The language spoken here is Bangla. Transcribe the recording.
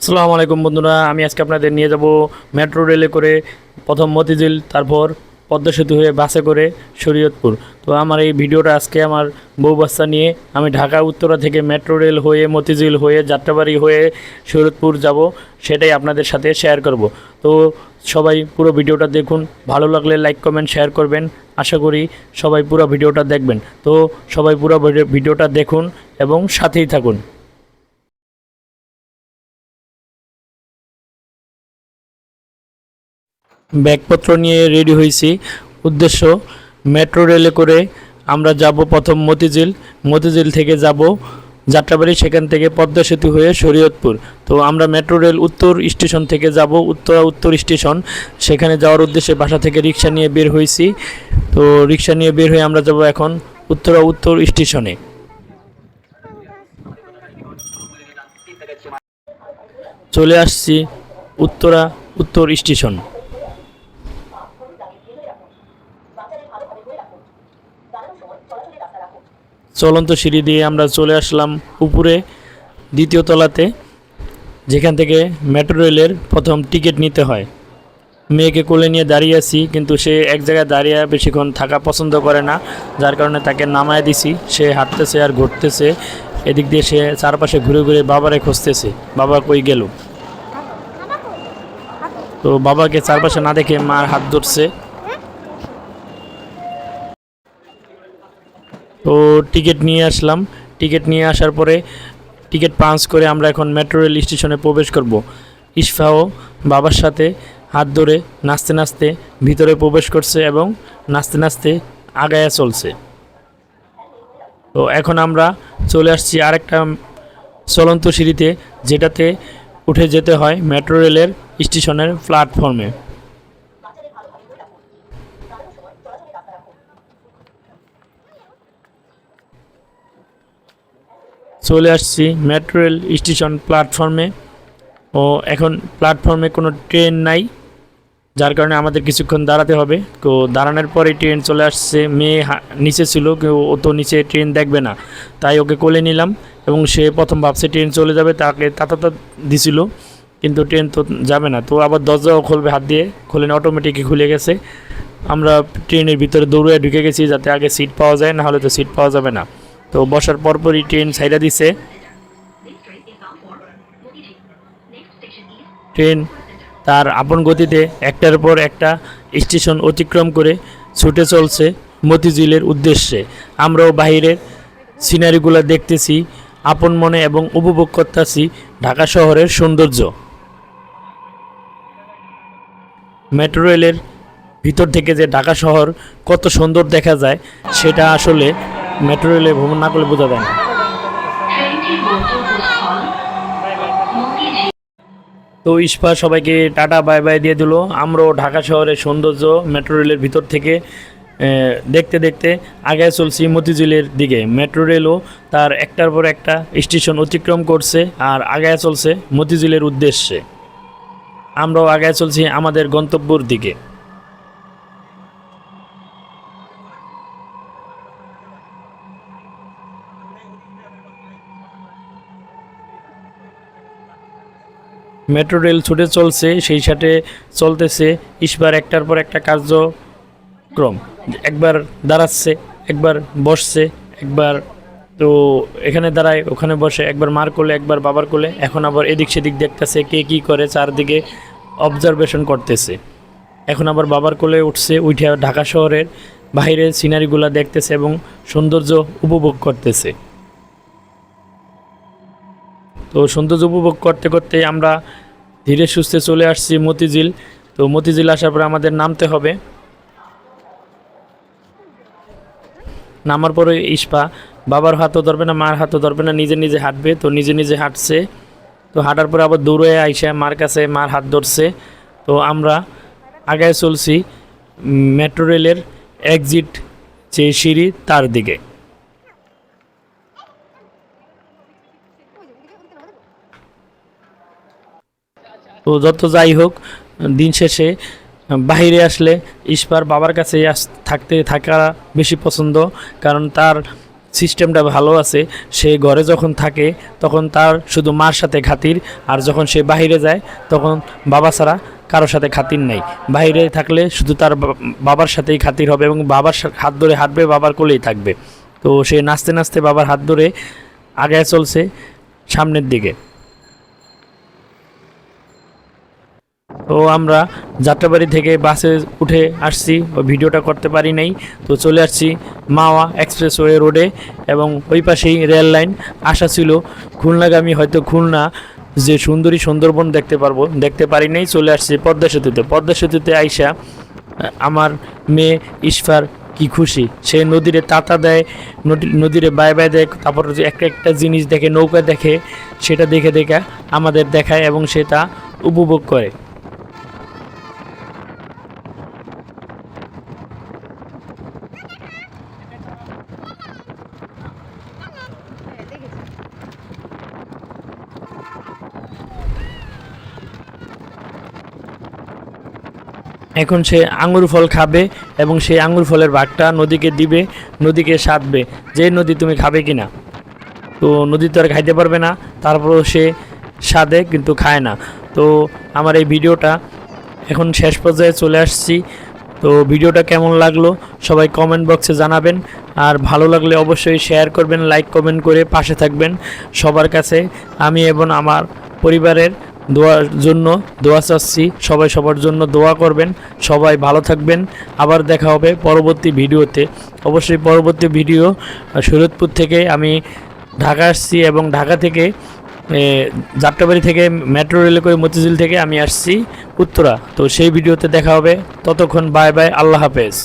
আসসালামু আলাইকুম বন্ধুরা, আমি আজকে আপনাদের নিয়ে যাব মেট্রো রেলে করে প্রথম মতিঝিল, তারপর পদ্মা সেতু হয়ে বাসে করে শরীয়তপুর। তো আমার এই ভিডিওটা আজকে আমার বউ বাচ্চা নিয়ে আমি ঢাকা, উত্তরা থেকে মেট্রো রেল হয়ে মতিঝিল হয়ে যাত্রাবাড়ি হয়ে শরীয়তপুর যাব, সেটাই আপনাদের সাথে শেয়ার করব। তো সবাই পুরো ভিডিওটা দেখুন, ভালো লাগলে লাইক কমেন্ট শেয়ার করবেন। আশা করি সবাই পুরো ভিডিওটা দেখবেন। তো সবাই পুরো ভিডিওটা দেখুন এবং সাথেই থাকুন। ব্যাগপত্র নিয়ে রেডি হয়েছি। উদ্দেশ্য, মেট্রো রেলে করে আমরা যাব প্রথম মতিঝিল। মতিঝিল থেকে যাব যাত্রাবাড়ি, সেখান থেকে পদ্মা সেতু হয়ে শরীয়তপুর। তো আমরা মেট্রো রেল উত্তর স্টেশন থেকে যাব, উত্তরা উত্তর স্টেশন। সেখানে যাওয়ার উদ্দেশ্যে বাসা থেকে রিক্সা নিয়ে বের হয়েছি। তো রিক্সা নিয়ে বের হয়ে আমরা যাব এখন উত্তরা উত্তর স্টেশনে। চলে আসছি উত্তরা উত্তর স্টেশন। চলন্ত সিঁড়ি দিয়ে আমরা চলে আসলাম উপরে, দ্বিতীয় তলাতে, যেখান থেকে মেট্রো রেলের প্রথম টিকিট নিতে হয়। মেয়েকে কোলে নিয়ে দাঁড়িয়ে আছি, কিন্তু সে এক জায়গায় দাঁড়িয়ে বেশিক্ষণ থাকা পছন্দ করে না, যার কারণে তাকে নামায় দিছি। সে হাঁটতেছে আর ঘুরতেছে, এদিক দিয়ে সে চারপাশে ঘুরে ঘুরে বাবারে খুঁজতেছে, বাবা কই গেল? তো বাবাকে চারপাশে না দেখে মার হাত ধরছে। তো টিকিট নিয়ে আসলাম। টিকিট নিয়ে আসার পরে টিকিট পাঞ্চ করে আমরা এখন মেট্রো রেল স্টেশনে প্রবেশ করব। ইশফাও বাবার সাথে হাত ধরে নাচতে নাচতে ভিতরে প্রবেশ করছে এবং নাচতে নাচতে আগায়া চলছে। তো এখন আমরা চলে আসছি আরেকটা চলন্ত সিঁড়িতে যেটাতে উঠে যেতে হয় মেট্রো রেলের স্টেশনের প্ল্যাটফর্মে চলে আসছি মেট্রো রেল স্টেশন প্ল্যাটফর্মে ও এখন প্ল্যাটফর্মে কোনো ট্রেন নাই, যার কারণে আমাদের কিছুক্ষণ দাঁড়াতে হবে। তো দাঁড়ানোর পরে ট্রেন চলে আসছে। মেয়ে নিচে ছিল কেউ ও তো নিচে ট্রেন দেখবে না। তাই ওকে কোলে নিলাম এবং সে প্রথম ভাবছে ট্রেন চলে যাবে, তাকে তাতা দিছিল, কিন্তু ট্রেন তো যাবে না। তো আবার দরজাও খুলবে হাত দিয়ে, খুলে অটোমেটিকই খুলে গেছে। আমরা ট্রেনের ভিতরে দৌড়ে ঢুকে গেছি যাতে আগে সিট পাওয়া যায়, না হলে তো সিট পাওয়া যাবে না। তো বসার পরপরই ট্রেন সাইডা দিছে। ট্রেন তার আপন গতিতে একটার পর একটা স্টেশন অতিক্রম করে ছুটে চলছে মতিঝিলের উদ্দেশ্যে। আমরাও বাইরের সিনারিগুলো দেখতেছি, আপন মনে এবং উপভোগ করতেছি ঢাকা শহরের সৌন্দর্য। মেট্রো রেলের ভিতর থেকে যে ঢাকা শহর কত সুন্দর দেখা যায়, সেটা আসলে মেট্রো রেলে ভ্রমণ না করলে বোঝা যায় না। তো ইস্পা সবাইকে টাটা, বাই বাই দিয়ে দিল। আমরাও ঢাকা শহরের সৌন্দর্য মেট্রো রেলের ভিতর থেকে দেখতে দেখতে আগে চলছি মতিঝিলের দিকে। মেট্রো রেলও তার একটার পর একটা স্টেশন অতিক্রম করছে আর আগায় চলছে মতিঝিলের উদ্দেশ্যে। আমরাও আগায় চলছি আমাদের গন্তব্যর দিকে। মেট্রো রেল ছুটে চলছে, সেই সাথে চলতেছে ইসবার একটার পর একটা কার্যক্রম। একবার দাঁড়াচ্ছে, একবার বসছে, একবার তো এখানে দাঁড়ায়, ওখানে বসে, একবার মার কোলে, একবার বাবার কোলে। এখন আবার এদিক সেদিক দেখতেছে কে কী করে, চারদিকে অবজারভেশন করতেছে। এখন আবার বাবার কোলে উঠছে উঠে ঢাকা শহরের বাইরের সিনারিগুলো দেখতেছে এবং সৌন্দর্য উপভোগ করতেছে। তো সৌন্দর্য উপভোগ করতে করতে আমরা ধীরে সুস্থে চলে আসছি মতিঝিল। তো মতিঝিল আসার পরে আমাদের নামতে হবে। নামার পরে ইস্পা, বাবার হাতও ধরবে না, মার হাতও ধরবে না, নিজে নিজে হাঁটবে, তো নিজে নিজে হাঁটছে। তো হাঁটার পরে আবার দৌড়ে আইসা মার কাছে মার হাত ধরছে। তো আমরা আগায় চলছি মেট্রো রেলের এক্সিট যে সিঁড়ি তার দিকে। তো যত যাই হোক, দিন শেষে বাইরে আসলে ইস্পার বাবার কাছে থাকতে, থাকা বেশি পছন্দ। কারণ তার সিস্টেমটা ভালো আছে। সে ঘরে যখন থাকে, তখন তার শুধু মার সাথে খাতির। আর যখন সে বাইরে যায়, তখন বাবা ছাড়া কারোর সাথে খাতির নাই। বাইরে থাকলে শুধু তার বাবার সাথেই খাতির হবে এবং বাবার হাত ধরে হাঁটবে বাবার কোলেই থাকবে। তো সে নাচতে নাচতে বাবার হাত ধরে আগে চলছে সামনের দিকে। তো আমরা যাত্রাবাড়ি থেকে বাসে উঠে আসছি ভিডিওটা করতে পারি নাই। তো চলে আসছি মাওয়া এক্সপ্রেসওয়ে রোডে এবং ওই পাশেই রেল লাইন। আসা ছিল খুলনাগামী হয়তো খুলনা যে সুন্দরী সুন্দরবন দেখতে পারব, দেখতে পারি নাই, চলে আসছি পদ্মা সেতুতে। পদ্মা সেতুতে আইসা আমার মেয়ে ইশফার কি খুশি? সে নদীরে তাতা দেয়, নদী- নদীরে বাই বাই দেয়, তারপর একটা একটা জিনিস দেখে, নৌকা দেখে, সেটা দেখে দেখে আমাদের দেখায় এবং সেটা উপভোগ করে। এখন সে আঙুর ফল খাবে এবং সেই আঙুর ফলের ভাগটা নদীকে দিবে, নদীকে সাধবে যে নদী তুমি খাবে কি না তো নদী তো আর খাইতে পারবে না, তারপরও সে স্বাদে কিন্তু খায় না। তো আমার এই ভিডিওটা এখন শেষ পর্যায়ে চলে আসছি। তো ভিডিওটা কেমন লাগল সবাই কমেন্ট বক্সে জানাবেন। আর ভালো লাগলে অবশ্যই শেয়ার করবেন লাইক কমেন্ট করে পাশে থাকবেন। সবার কাছে, আমি এবং আমার পরিবারের দোয়ার জন্য দোয়া চাচ্ছি। সবাই সবার জন্য দোয়া করবেন। সবাই ভালো থাকবেন। আবার দেখা হবে পরবর্তী ভিডিওতে। অবশ্যই পরবর্তী ভিডিও আহ, শরীয়তপুর থেকে আমি ঢাকা আসছি এবং ঢাকা থেকে যাত্রাবাড়ি থেকে মেট্রো রেলে করে মতিঝিল থেকে আমি আসছি উত্তরা। তো সেই ভিডিওতে দেখা হবে। ততক্ষণ বাই বাই আল্লাহ হাফেজ।